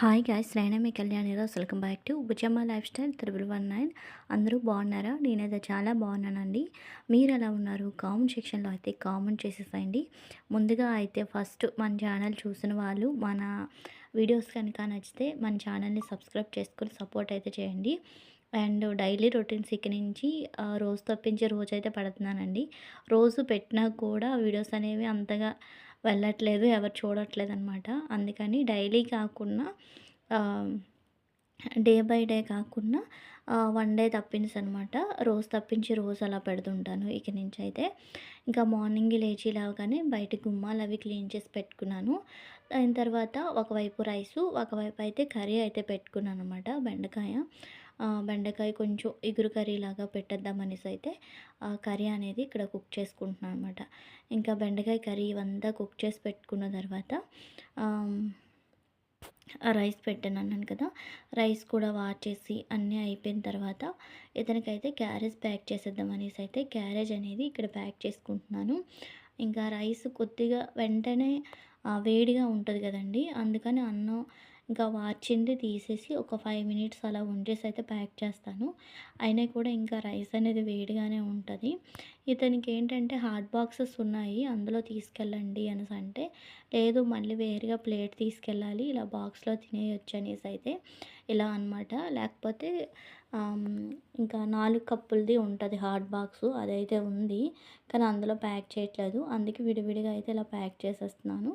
Hi guys శ్రేణమి మీ Kalyani welcome back to Bujamma life style triple one nine అందరూ బాగున్నారా? నేనైతే చాలా బాగున్నానండి. మీరు ఎలా ఉన్నారు కామెంట్ సెక్షన్లో అయితే కామెంట్ చేసేసేయండి. ముందుగా అయితే ఫస్ట్ మన ఛానల్ చూసిన వాళ్ళు మన వీడియోస్ కనుక నచ్చితే మన ఛానల్ని సబ్స్క్రైబ్ చేసుకొని సపోర్ట్ అయితే చేయండి. అండ్ డైలీ రొటీన్స్ ఇక నుంచి రోజు తప్పించే రోజు అయితే పడుతున్నానండి. రోజు పెట్టినా కూడా వీడియోస్ అనేవి అంతగా వెళ్ళట్లేదు ఎవరు చూడట్లేదు అనమాట అందుకని డైలీ కాకుండా డే బై డే కాకుండా వన్ డే తప్పించి అనమాట రోజు తప్పించి రోజు అలా పెడుతుంటాను ఇక నుంచి అయితే ఇంకా మార్నింగ్ లేచి లేవగానే బయట గుమ్మాలు అవి క్లీన్ చేసి పెట్టుకున్నాను. దాని తర్వాత ఒకవైపు రైసు ఒకవైపు అయితే కర్రీ అయితే పెట్టుకున్నాను అనమాట బెండకాయ. బెండకాయ కొంచెం ఇగురు కర్రీ లాగా పెట్టేద్దాం అనేసి అయితే ఆ కర్రీ అనేది ఇక్కడ కుక్ చేసుకుంటున్నాను అనమాట ఇంకా బెండకాయ కర్రీ ఇవంతా కుక్ చేసి పెట్టుకున్న తర్వాత రైస్ పెట్టాను అన్నాను కదా రైస్ కూడా వాష్ చేసి అన్నీ అయిపోయిన తర్వాత ఇతనికైతే క్యారేజ్ ప్యాక్ చేసేద్దాం అనేసి అయితే క్యారేజ్ అనేది ఇక్కడ ప్యాక్ చేసుకుంటున్నాను. ఇంకా రైస్ కొద్దిగా వెంటనే వేడిగా ఉంటుంది కదండి అందుకని అన్నం ఇంకా వాచింది తీసేసి ఒక ఫైవ్ మినిట్స్ అలా ఉంచేసి అయితే ప్యాక్ చేస్తాను. అయినా కూడా ఇంకా రైస్ అనేది వేడిగానే ఉంటుంది. ఇతనికి ఏంటంటే హాట్ బాక్సెస్ ఉన్నాయి అందులో తీసుకెళ్ళండి అనేసి అంటే లేదు మళ్ళీ వేరుగా ప్లేట్ తీసుకెళ్ళాలి ఇలా బాక్స్లో తినేయొచ్చు అనేసి అయితే ఇలా అనమాట లేకపోతే ఇంకా నాలుగు కప్పులది ఉంటుంది హాట్ బాక్స్ అదైతే ఉంది కానీ అందులో ప్యాక్ చేయట్లేదు. అందుకే విడివిడిగా అయితే ఇలా ప్యాక్ చేసేస్తున్నాను.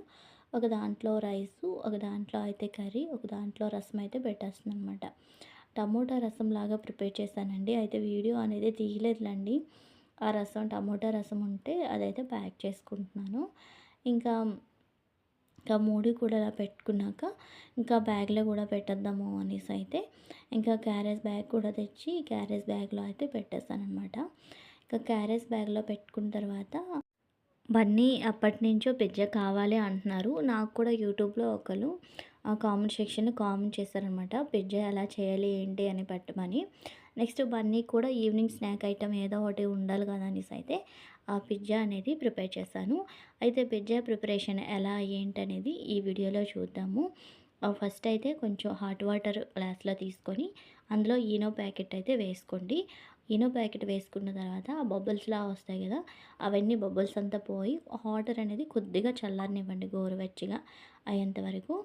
ఒక దాంట్లో రైసు ఒక దాంట్లో అయితే కర్రీ ఒక దాంట్లో రసం అయితే పెట్టేస్తున్నాను అనమాట టమోటా రసం లాగా ప్రిపేర్ చేశానండి. అయితే వీడియో అనేది తీయలేదులండి. ఆ రసం టమోటా రసం ఉంటే అదైతే ప్యాక్ చేసుకుంటున్నాను. ఇంకా ఇంకా మూడు కూడా అలా పెట్టుకున్నాక ఇంకా బ్యాగ్లో కూడా పెట్టేద్దాము అనేసి అయితే ఇంకా క్యారేజ్ బ్యాగ్ కూడా తెచ్చి క్యారేజ్ బ్యాగ్లో అయితే పెట్టేస్తాను అనమాట ఇంకా క్యారేజ్ బ్యాగ్లో పెట్టుకున్న తర్వాత బన్నీ అప్పటి నుంచో పిజ్జా కావాలి అంటున్నారు. నాకు కూడా యూట్యూబ్లో ఒకరు ఆ కామెంట్ సెక్షన్ కామెంట్ చేశారనమాట పిజ్జా ఎలా చేయాలి ఏంటి అని పెట్టమని. నెక్స్ట్ బన్నీ కూడా ఈవినింగ్ స్నాక్ ఐటమ్ ఏదో ఒకటి ఉండాలి కదా అనేసి అయితే ఆ పిజ్జా అనేది ప్రిపేర్ చేశాను. అయితే పిజ్జా ప్రిపరేషన్ ఎలా ఏంటి అనేది ఈ వీడియోలో చూద్దాము. ఫస్ట్ అయితే కొంచెం హాట్ వాటర్ గ్లాస్లో తీసుకొని అందులో ఈనో ప్యాకెట్ అయితే వేసుకోండి. ఇనో ప్యాకెట్ వేసుకున్న తర్వాత ఆ బబుల్స్లా వస్తాయి కదా అవన్నీ బబుల్స్ అంతా పోయి వాటర్ అనేది కొద్దిగా చల్లారనివ్వండి గోరువెచ్చగా అయ్యేంత వరకు.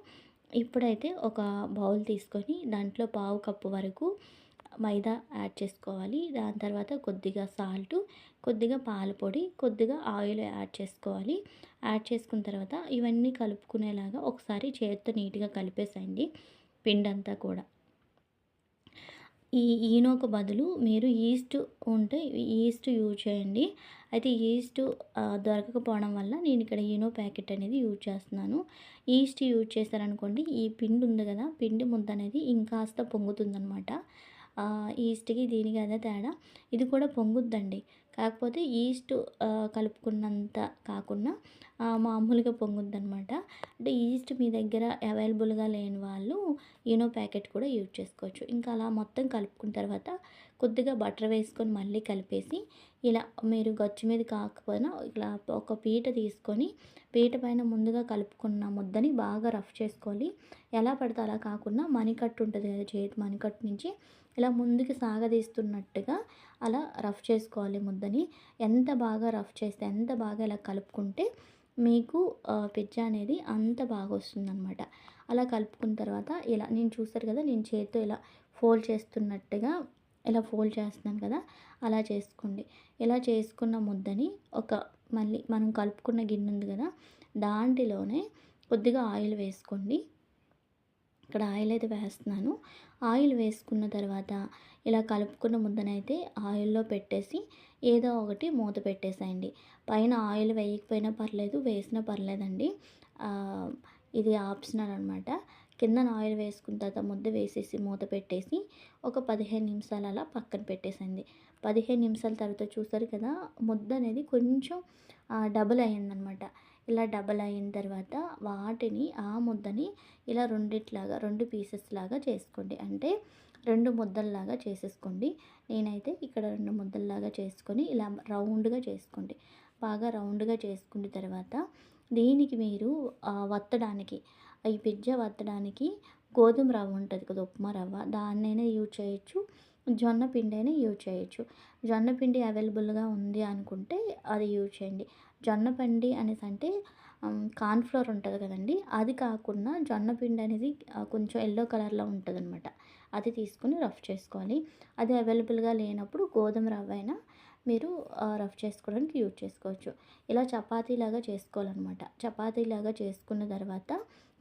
ఇప్పుడైతే ఒక బౌల్ తీసుకొని దాంట్లో పావు కప్పు వరకు మైదా యాడ్ చేసుకోవాలి. దాని తర్వాత కొద్దిగా సాల్ట్ కొద్దిగా పాల పొడి కొద్దిగా ఆయిల్ యాడ్ చేసుకోవాలి. యాడ్ చేసుకున్న తర్వాత ఇవన్నీ కలుపుకునేలాగా ఒకసారి చేతితో నీట్గా కలిపేసేయండి పిండంతా కూడా. ఈ ఈనోకు బదులు మీరు ఈస్ట్ ఉంటే ఈస్ట్ యూజ్ చేయండి. అయితే ఈస్ట్ దొరకకపోవడం వల్ల నేను ఇక్కడ ఈనో ప్యాకెట్ అనేది యూజ్ చేస్తున్నాను. ఈస్ట్ యూజ్ చేశారనుకోండి ఈ పిండి ఉంది కదా పిండి ముద్ద అనేది ఇంకాస్త పొంగుతుందనమాట ఈస్ట్కి దీనికి అదే తేడా. ఇది కూడా పొంగుద్దండి. కాకపోతే ఈస్ట్ కలుపుకున్నంత కాకుండా మామూలుగా పొంగుద్ది అనమాట అంటే ఈస్ట్ మీ దగ్గర అవైలబుల్గా లేని వాళ్ళు ఈనో ప్యాకెట్ కూడా యూజ్ చేసుకోవచ్చు. ఇంకా అలా మొత్తం కలుపుకున్న తర్వాత కొద్దిగా బటర్ వేసుకొని మళ్ళీ కలిపేసి ఇలా మీరు గచ్చు మీద కాకపోయినా ఇలా ఒక పీట తీసుకొని పీట పైన ముందుగా కలుపుకున్న ముద్దని బాగా రఫ్ చేసుకోవాలి. ఎలా పడితే అలా కాకుండా మణికట్టు ఉంటుంది కదా చేతి మణికట్టు నుంచి ఇలా ముందుకు సాగదీస్తున్నట్టుగా అలా రఫ్ చేసుకోవాలి ముద్దని. ఎంత బాగా రఫ్ చేస్తే ఎంత బాగా ఇలా కలుపుకుంటే మీకు పిజ్జా అనేది అంత బాగా వస్తుందన్నమాట అలా కలుపుకున్న తర్వాత ఇలా నేను చూస్తారు కదా నేను చేతితో ఇలా ఫోల్డ్ చేస్తున్నట్టుగా ఇలా ఫోల్డ్ చేస్తున్నాను కదా అలా చేసుకోండి. ఇలా చేసుకున్న ముద్దని ఒక మళ్ళీ మనం కలుపుకున్న గిన్నె ఉంది కదా దాంట్లోనే కొద్దిగా ఆయిల్ వేసుకోండి. ఇక్కడ ఆయిల్ అయితే వేస్తున్నాను. ఆయిల్ వేసుకున్న తర్వాత ఇలా కలుపుకున్న ముద్దనైతే ఆయిల్లో పెట్టేసి ఏదో ఒకటి మూత పెట్టేసేయండి. పైన ఆయిల్ వేయకపోయినా పర్లేదు వేసినా పర్లేదండి. ఇది ఆప్షనల్ అనమాట కింద ఆయిల్ వేసుకున్న తర్వాత ముద్ద వేసేసి మూత పెట్టేసి ఒక పదిహేను నిమిషాలు అలా పక్కన పెట్టేసింది పదిహేను నిమిషాల తర్వాత చూసారు కదా ముద్ద అనేది కొంచెం డబుల్ అయ్యిందనమాట ఇలా డబల్ అయిన తర్వాత వాటిని ఆ ముద్దని ఇలా రెండిట్లాగా రెండు పీసెస్ లాగా చేసుకోండి. అంటే రెండు ముద్దల్లాగా చేసేసుకోండి. నేనైతే ఇక్కడ రెండు ముద్దల్లాగా చేసుకొని ఇలా రౌండ్గా చేసుకోండి. బాగా రౌండ్గా చేసుకున్న తర్వాత దీనికి మీరు వత్తడానికి ఈ పిజ్జా వత్తడానికి గోధుమ రవ్వ ఉంటుంది కదా ఉప్మా రవ్వ దాన్నైనా యూజ్ చేయొచ్చు. జొన్న పిండి అయినా యూజ్ చేయొచ్చు. జొన్న పిండి అవైలబుల్గా ఉంది అనుకుంటే అది యూజ్ చేయండి. జొన్న పిండి అనేసి అంటే కార్న్ఫ్లోర్ ఉంటుంది కదండి. అది కాకుండా జొన్న పిండి అనేది కొంచెం ఎల్లో కలర్లో ఉంటుంది అనమాట అది తీసుకుని రఫ్ చేసుకోవాలి. అది అవైలబుల్గా లేనప్పుడు గోధుమ రవ్వ అయినా మీరు రఫ్ చేసుకోవడానికి యూజ్ చేసుకోవచ్చు. ఇలా చపాతీలాగా చేసుకోవాలన్నమాట. చపాతీలాగా చేసుకున్న తర్వాత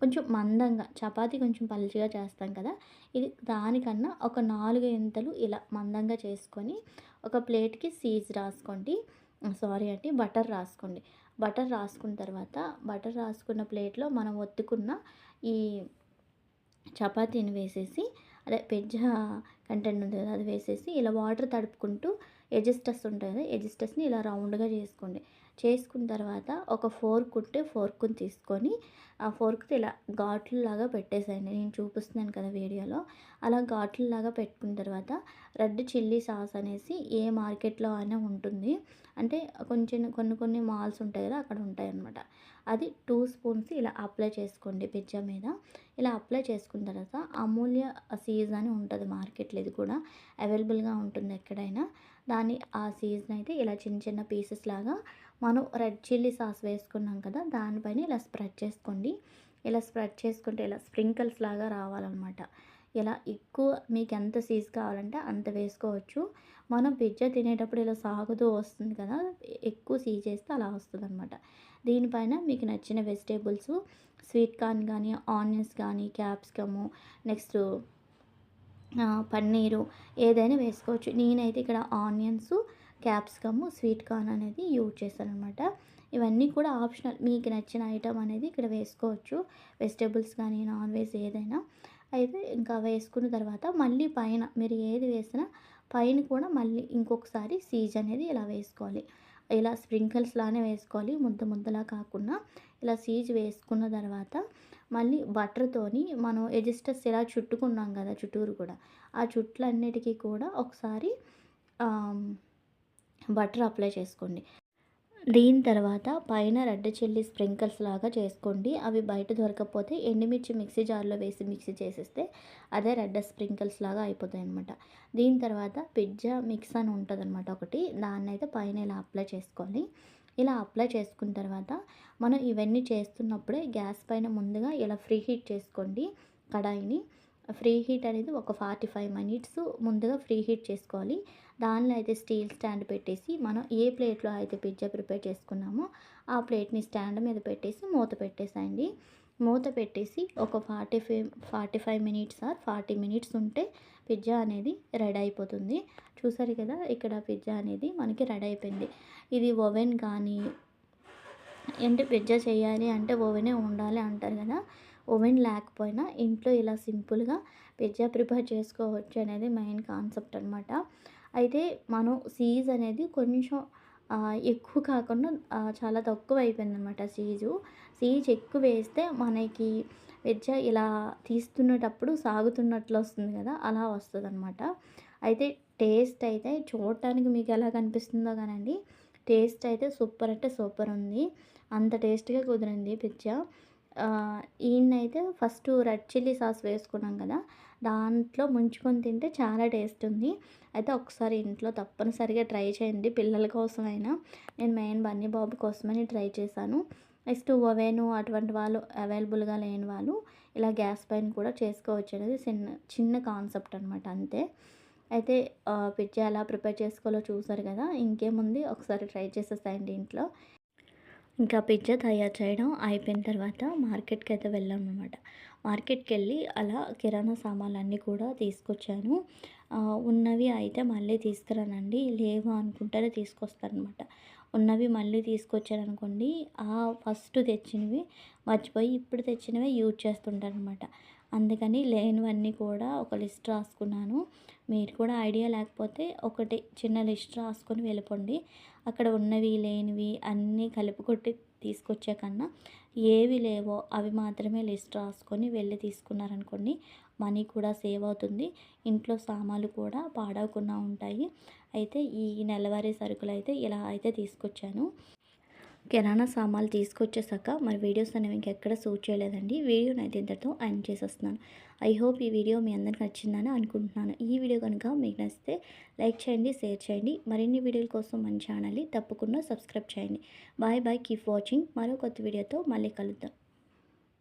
కొంచెం మందంగా చపాతీ కొంచెం పలుచగా చేస్తాం కదా ఇది దానికన్నా ఒక నాలుగు ఇంతలు ఇలా మందంగా చేసుకొని ఒక ప్లేట్కి సీజ్ రాసుకోండి. సారీ అండి బటర్ రాసుకోండి. బటర్ రాసుకున్న తర్వాత బటర్ రాసుకున్న ప్లేట్లో మనం ఒత్తుకున్న ఈ చపాతీని వేసేసి అదే పిజ్జా కంటెంట్ ఉంది కదా అది వేసేసి ఇలా వాటర్ తడుపుకుంటూ ఎజిస్టస్ ఉంటుంది కదా ఎజిస్టస్ని ఇలా రౌండ్గా చేసుకోండి. చేసుకున్న తర్వాత ఒక ఫోర్క్ ఉంటే ఫోర్క్ని తీసుకొని ఆ ఫోర్క్తో ఇలా ఘాట్లలాగా పెట్టేసేయండి. నేను చూపిస్తున్నాను కదా వీడియోలో. అలా ఘాట్లలాగా పెట్టుకున్న తర్వాత రెడ్ చిల్లీ సాస్ అనేసి ఏ మార్కెట్లో అయినా ఉంటుంది. అంటే కొంచెం కొన్ని కొన్ని మాల్స్ ఉంటాయి కదా అక్కడ ఉంటాయి అన్నమాట. అది టూ స్పూన్స్ ఇలా అప్లై చేసుకోండి పిజ్జా మీద. ఇలా అప్లై చేసుకున్న తర్వాత అమూల్య సీజ్ అని ఉంటుంది మార్కెట్లో. ఇది కూడా అవైలబుల్గా ఉంటుంది ఎక్కడైనా. దాన్ని ఆ సీజన్ అయితే ఇలా చిన్న చిన్న పీసెస్ లాగా మనం రెడ్ చిల్లీ సాస్ వేసుకున్నాం కదా దానిపైన ఇలా స్ప్రెడ్ చేసుకోండి. ఇలా స్ప్రెడ్ చేసుకుంటే ఇలా స్ప్రింకిల్స్ లాగా రావాలన్నమాట. ఇలా ఎక్కువ మీకు ఎంత సీజ్ కావాలంటే అంత వేసుకోవచ్చు. మనం పిజ్జా తినేటప్పుడు ఇలా సాగుతూ వస్తుంది కదా ఎక్కువ సీజ్ చేస్తే అలా వస్తుంది అనమాట దీనిపైన మీకు నచ్చిన వెజిటేబుల్స్ స్వీట్ కార్న్ కానీ ఆనియన్స్ కానీ క్యాప్సికము నెక్స్ట్ పన్నీరు ఏదైనా వేసుకోవచ్చు. నేనైతే ఇక్కడ ఆనియన్స్ క్యాప్సికమ్ స్వీట్ కార్న్ అనేది యూజ్ చేశాను అనమాట ఇవన్నీ కూడా ఆప్షనల్. మీకు నచ్చిన ఐటమ్ అనేది ఇక్కడ వేసుకోవచ్చు. వెజిటేబుల్స్ కానీ నాన్ వెజ్ ఏదైనా. అయితే ఇంకా వేసుకున్న తర్వాత మళ్ళీ పైన మీరు ఏది వేసినా పైన కూడా మళ్ళీ ఇంకొకసారి సీజ్ అనేది ఇలా వేసుకోవాలి. ఇలా స్ప్రింకిల్స్ లానే వేసుకోవాలి. ముద్ద ముద్దలా కాకుండా ఇలా సీజ్ వేసుకున్న తర్వాత మళ్ళీ బటర్తోని మనం ఎజిస్టర్స్ ఇలా చుట్టుకున్నాం కదా చుట్టూరు కూడా ఆ చుట్లన్నిటికీ కూడా ఒకసారి బటర్ అప్లై చేసుకోండి. దీని తర్వాత పైన రెడ్ చిల్లీ స్ప్రింకిల్స్ లాగా చేసుకోండి. అవి బయట దొరకకపోతే ఎండుమిర్చి మిక్సీ జార్లో వేసి మిక్సీ చేసేస్తే అదే రెడ్ స్ప్రింకిల్స్ లాగా అయిపోతాయి అనమాట దీని తర్వాత పిజ్జా మిక్స్ అని ఉంటుంది అనమాట ఒకటి. దాన్ని అయితే పైన ఇలా అప్లై చేసుకోవాలి. ఇలా అప్లై చేసుకున్న తర్వాత మనం ఇవన్నీ చేస్తున్నప్పుడే గ్యాస్ పైన ముందుగా ఇలా ఫ్రీ హీట్ చేసుకోండి కడాయిని. ఫ్రీ హీట్ అనేది ఒక ఫార్టీ ఫైవ్ మినిట్స్ ముందుగా ఫ్రీ హీట్ చేసుకోవాలి. దానిలో అయితే స్టీల్ స్టాండ్ పెట్టేసి మనం ఏ ప్లేట్లో అయితే పిజ్జా ప్రిపేర్ చేసుకున్నామో ఆ ప్లేట్ని స్టాండ్ మీద పెట్టేసి మూత పెట్టేసేయండి. మూత పెట్టేసి ఒక forty five forty five minutes or forty minutes ఉంటే పిజ్జా అనేది రెడీ అయిపోతుంది. చూసారు కదా ఇక్కడ పిజ్జా అనేది మనకి రెడీ అయిపోయింది. ఇది ఓవెన్ కానీ ఏంటి పిజ్జా చేయాలి అంటే ఓవెనే ఉండాలి అంటారు కదా. ఓవెన్ లేకపోయినా ఇంట్లో ఇలా సింపుల్గా పిజ్జా ప్రిపేర్ చేసుకోవచ్చు అనేది మెయిన్ కాన్సెప్ట్ అనమాట అయితే మనం సీజ్ అనేది కొంచెం ఎక్కువ కాకుండా చాలా తక్కువ అయిపోయిందనమాట సీజు. సీజ్ ఎక్కువ వేస్తే మనకి పిజ్జా ఇలా తీస్తున్నటప్పుడు సాగుతున్నట్లు వస్తుంది కదా అలా వస్తుంది అనమాట అయితే టేస్ట్ అయితే చూడటానికి మీకు ఎలా కనిపిస్తుందో కానండి టేస్ట్ అయితే సూపర్ అంటే సూపర్ ఉంది. అంత టేస్ట్గా కుదిరింది పిజ్జా. ఈయనైతే ఫస్ట్ రెడ్ చిల్లీ సాస్ వేసుకున్నాం కదా దాంట్లో ముంచుకొని తింటే చాలా టేస్ట్ ఉంది. అయితే ఒకసారి ఇంట్లో తప్పనిసరిగా ట్రై చేయండి పిల్లల కోసమైనా. నేను మెయిన్ బన్నీ బాబు కోసమని ట్రై చేశాను. నెక్స్ట్ ఓవెను అటువంటి వాళ్ళు అవైలబుల్గా లేని వాళ్ళు ఇలా గ్యాస్ పైన కూడా చేసుకోవచ్చు అనేది చిన్న చిన్న కాన్సెప్ట్ అనమాట అంతే. అయితే పిజ్జా ఎలా ప్రిపేర్ చేసుకోవాలో చూసారు కదా ఇంకేముంది? ఒకసారి ట్రై చేసేసాయండి ఇంట్లో. ఇంకా పిజ్జా తయారు చేయడం అయిపోయిన తర్వాత మార్కెట్కి అయితే వెళ్ళాం అనమాట మార్కెట్కి వెళ్ళి అలా కిరాణా సామాన్లు అన్నీ కూడా తీసుకొచ్చాను. ఉన్నవి అయితే మళ్ళీ తీసుకురానండి. లేవు అనుకుంటేనే తీసుకొస్తారనమాట ఉన్నవి మళ్ళీ తీసుకొచ్చాను అనుకోండి ఆ ఫస్ట్ తెచ్చినవి మర్చిపోయి ఇప్పుడు తెచ్చినవి యూజ్ చేస్తుంటారనమాట అందుకని లేనివన్నీ కూడా ఒక లిస్ట్ రాసుకున్నాను. మీరు కూడా ఐడియా లేకపోతే ఒకటి చిన్న లిస్ట్ రాసుకొని వెళ్ళిపోండి. అక్కడ ఉన్నవి లేనివి అన్నీ కలిపి కొట్టి తీసుకొచ్చే కన్నా ఏవి లేవో అవి మాత్రమే లిస్ట్ రాసుకొని వెళ్ళి తీసుకున్నారనుకోండి మనీ కూడా సేవ్ అవుతుంది. ఇంట్లో సామాన్లు కూడా పాడవకుండా ఉంటాయి. అయితే ఈ నెలవారీ సరుకులు అయితే ఇలా అయితే తీసుకొచ్చాను. కిరాణా సామాన్లు తీసుకొచ్చేసాక మరి వీడియోస్ అనేవి ఇంకెక్కడ సూట్ చేయలేదండి. వీడియోని అయితే ఇంతటితో ఎండ్ చేసేస్తున్నాను. ఐ హోప్ ఈ వీడియో మీ అందరికి నచ్చిందని అనుకుంటున్నాను. ఈ వీడియో కనుక మీకు నచ్చితే లైక్ చేయండి షేర్ చేయండి. మరిన్ని వీడియోల కోసం మన ఛానల్ని తప్పకుండా సబ్స్క్రైబ్ చేయండి. Bye bye keep watching. మరో కొత్త వీడియోతో మళ్ళీ కలుద్దాం.